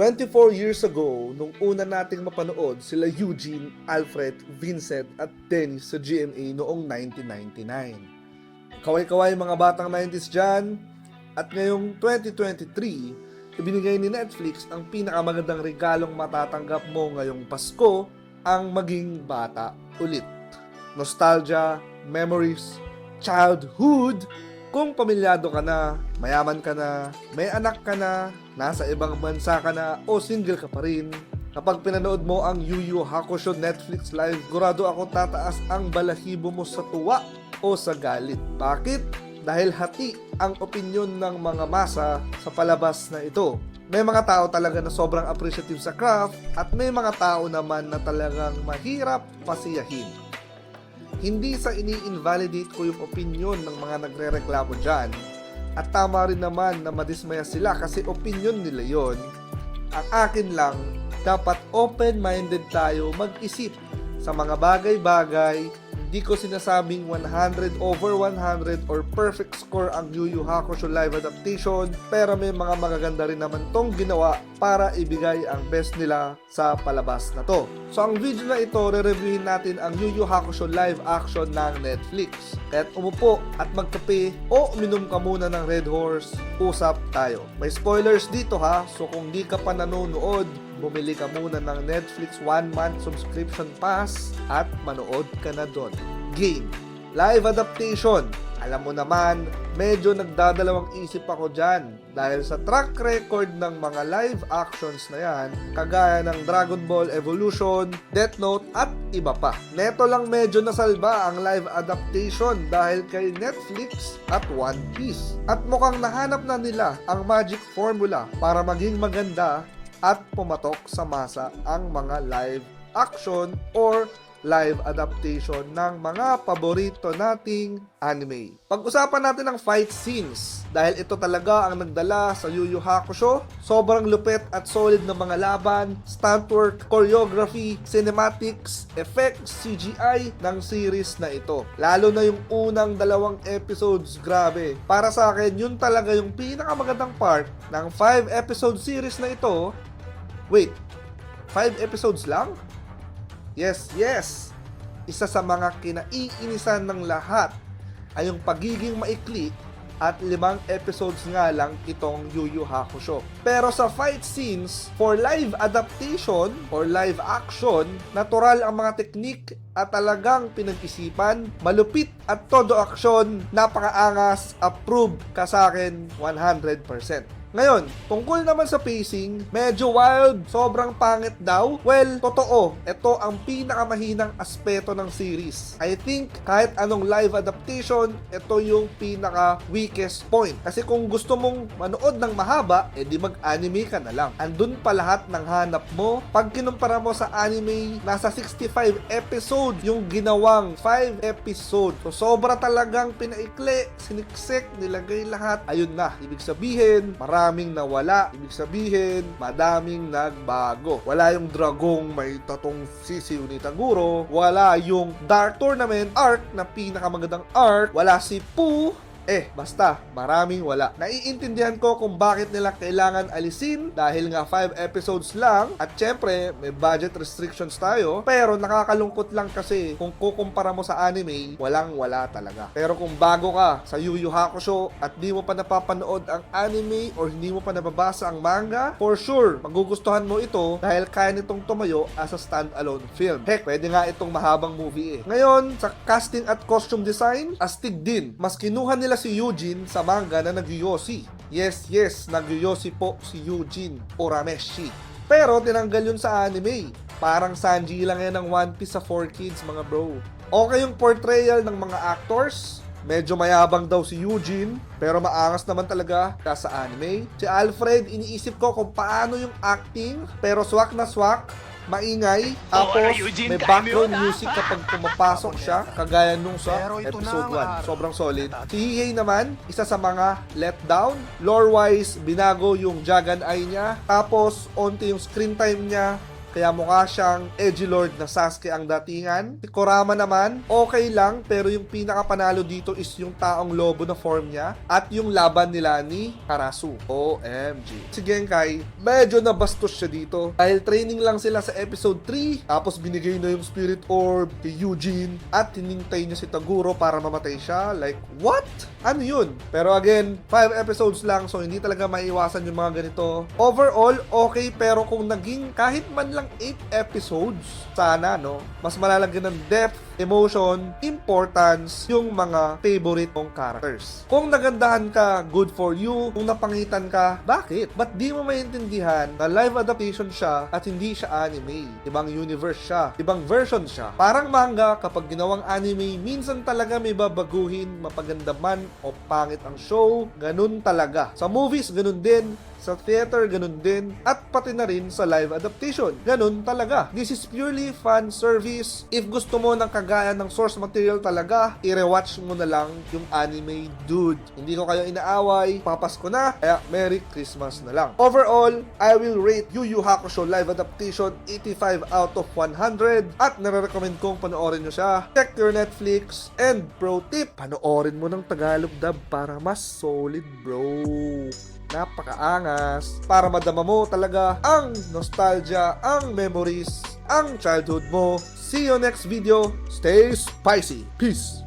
24 years ago, nung una nating mapanood sila Eugene, Alfred, Vincent at Dennis sa GMA noong 1999. Kaway-kaway mga batang 90s dyan, at ngayong 2023, ibinigay ni Netflix ang pinakamagandang regalong matatanggap mo ngayong Pasko, ang maging bata ulit. Nostalgia, memories, childhood, kung pamilyado ka na, mayaman ka na, may anak ka na, nasa ibang bansa ka na, o single ka pa rin, kapag pinanood mo ang Yu Yu Hakusho Netflix Live, gurado ako tataas ang balahibo mo sa tuwa o sa galit. Bakit? Dahil hati ang opinyon ng mga masa sa palabas na ito. May mga tao talaga na sobrang appreciative sa craft at may mga tao naman na talagang mahirap pasiyahin hindi sa ini-invalidate ko yung opinion ng mga nagre-reklamo dyan. At tama rin naman na madismaya sila kasi opinion nila yon. Ang akin lang, dapat open-minded tayo mag-isip sa mga bagay-bagay. Hindi ko sinasabing 100 over 100 or perfect score ang Yu Yu Hakusho live adaptation pero may mga magaganda rin naman tong ginawa para ibigay ang best nila sa palabas na to. So ang video na ito, re-reviewin natin ang Yu Yu Hakusho live action ng Netflix. Kaya't umupo at magkape o uminom ka muna ng Red Horse, usap tayo. May spoilers dito ha, so kung di ka pa nanonood, bumili ka muna ng Netflix 1 month subscription pass at manood ka na doon. Game. Live adaptation. Alam mo naman, medyo nagdadalawang isip ako dyan dahil sa track record ng mga live actions na yan, kagaya ng Dragon Ball Evolution, Death Note at iba pa. Neto lang medyo nasalba ang live adaptation dahil kay Netflix at One Piece. At mukhang nahanap na nila ang magic formula para maging maganda at pumatok sa masa ang mga live action or live adaptation ng mga paborito nating anime. Pag-usapan natin ang fight scenes dahil ito talaga ang nagdala sa Yu Yu Hakusho. Sobrang lupet at solid ng mga laban, stunt work, choreography, cinematics, effects, CGI ng series na ito. Lalo na yung unang dalawang episodes, grabe. Para sa akin, yun talaga yung pinakamagandang part ng 5 episode series na ito. Wait, 5 episodes lang? Yes, yes. Isa sa mga kinaiinisan ng lahat ay yung pagiging maikli at limang episodes nga lang itong Yu Yu Hakusho. Pero sa fight scenes, for live adaptation or live action, natural ang mga teknik at talagang pinag-isipan, malupit at todo aksyon, napakaangas, approve ka sa akin 100%. Ngayon, tungkol naman sa pacing, medyo wild, sobrang pangit daw. Well, totoo, ito ang pinakamahinang aspeto ng series. I think kahit anong live adaptation, ito yung pinaka weakest point. Kasi kung gusto mong manood ng mahaba, edi mag-anime ka na lang. Andun pa lahat ng hanap mo. Pag kinumpara mo sa anime, nasa 65 episode yung ginawang 5 episode. So sobra talagang pinaikli, siniksik, nilagay lahat. Ayun na, ibig sabihin, maraming nawala. Ibig sabihin, madaming nagbago. Wala yung dragong may tatong sisiw ni Taguro. Wala yung Dark Tournament arc na pinakamagandang arc. Wala si Pooh. Eh, basta, maraming wala. Naiintindihan ko kung bakit nila kailangan alisin dahil nga 5 episodes lang at syempre may budget restrictions tayo pero nakakalungkot lang kasi kung kukumpara mo sa anime, walang wala talaga. Pero kung bago ka sa Yu Yu Hakusho at di mo pa napapanood ang anime or hindi mo pa nababasa ang manga, for sure, magugustuhan mo ito dahil kaya nitong tumayo as a standalone film. Heck, pwede nga itong mahabang movie eh. Ngayon, sa casting at costume design, astig din. Mas kinuha nila si Eugene sa manga na nagyoyosi. Yes, yes, nagyoyosi po si Eugene Urameshi. Pero tinanggal yun sa anime. Parang Sanji lang yan ng One Piece sa 4 Kids mga bro. Okay yung portrayal ng mga actors. Medyo mayabang daw si Eugene, pero maangas naman talaga sa anime. Si Alfred, iniisip ko kung paano yung acting, pero swak na swak, maingay, tapos ano, Eugene, may background ah. music kapag pumapasok siya, kagaya nung sa episode na, 1. Sobrang solid. Si Hihei naman, isa sa mga letdown. Lore-wise, binago yung Jagan Eye niya. Tapos, onti yung screen time niya. Kaya mukha siyang edgelord na Sasuke ang datingan. Si Kurama naman, okay lang, pero yung pinakapanalo dito is yung taong lobo na form niya at yung laban nila ni Karasu. OMG. Si Genkai, medyo nabastos siya dito dahil training lang sila sa episode 3 tapos binigay na yung spirit orb kay Eugene at hinintay niya si Taguro para mamatay siya. Like, what? Ano yun? Pero again, 5 episodes lang so hindi talaga maiwasan yung mga ganito. Overall, okay pero kung naging kahit man lang 8 episodes, sana no, mas malalagyan ng depth, emotion, importance yung mga favorite mong characters. Kung nagandahan ka, good for you. Kung napangitan ka, bakit? Ba't di mo maintindihan na live adaptation siya at hindi siya anime? Ibang universe siya, ibang version siya. Parang manga, kapag ginawang anime, minsan talaga may babaguhin, mapaganda man o pangit ang show, ganun talaga. Sa movies, ganun din. Sa theater, ganun din. At pati na rin sa live adaptation. Ganun talaga. This is purely fan service. If gusto mo ng kagaya ng source material talaga, i-rewatch mo na lang yung anime, dude. Hindi ko kayo inaaway. Papasko na. Kaya Merry Christmas na lang. Overall, I will rate Yu Yu Hakusho live adaptation 85 out of 100. At nare-recommend kong panoorin nyo siya. Check your Netflix. And pro tip, panoorin mo ng Tagalog dub para mas solid, bro napakaangas para madama mo talaga ang nostalgia, ang memories, ang childhood mo. See you next video. Stay spicy. Peace.